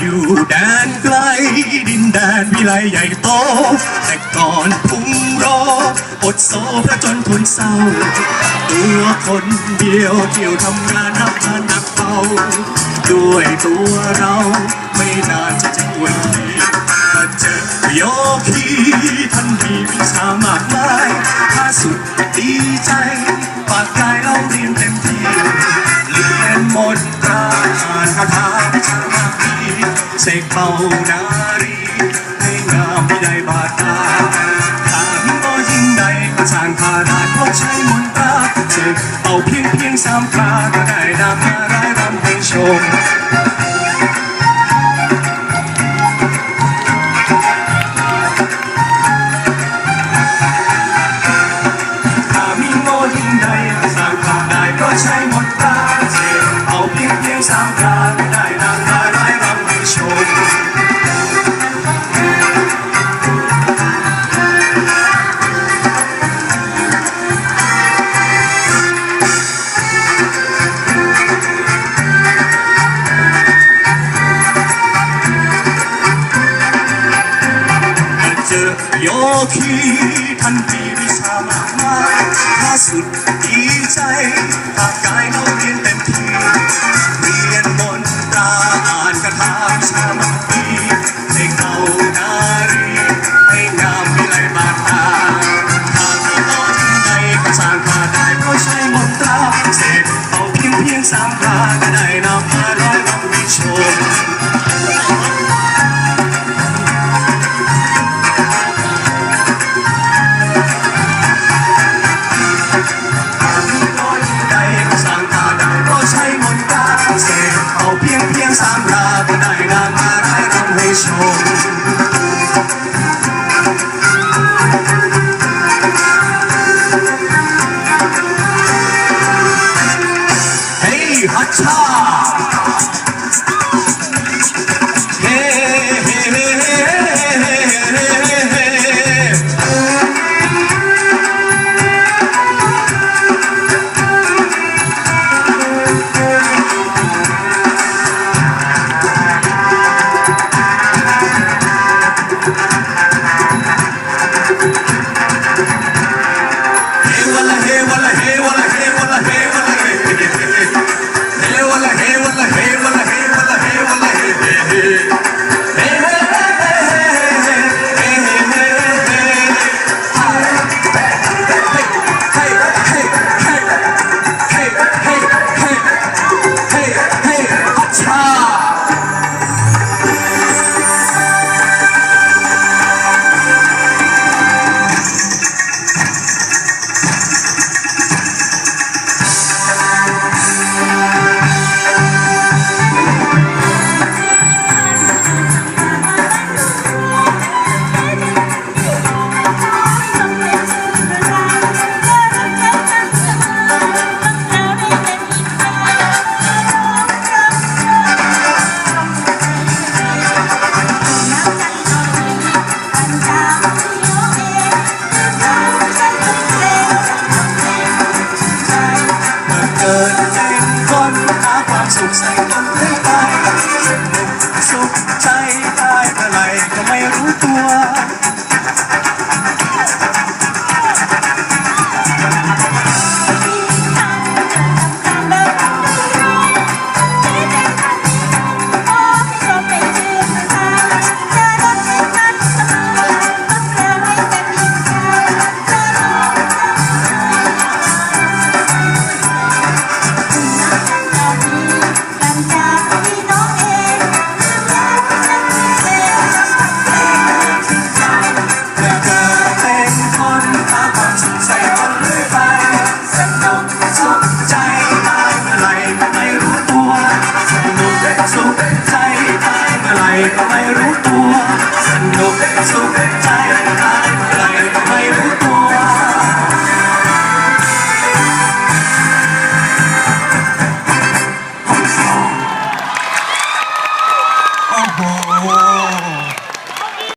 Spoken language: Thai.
อยู่แดนไกลดินแดนวิไลใหญ่โต แต่ก่อนพุ่งรออดโซพระจนทนเศร้า ตัวคนเดียวเที่ยวทำงานนับพันนักเบา ด้วยตัวเราไม่นานจะจะอวนทีมาเจอโยคีท่านมีวิชามากมายถ้าสุดดีใจปากกายเราเรียนเต็มที่เรียนหมดตราอ่านคาถาวิชามากมีเสกเป่านารีา โยคีท่านมีวิชามากมายถ้าสุดดีใจถ้ากายเราเรียนเต็มที่ เพียงเพียงสามราก็ได้นางมาร้รำให้ชม Yeah. าค นุ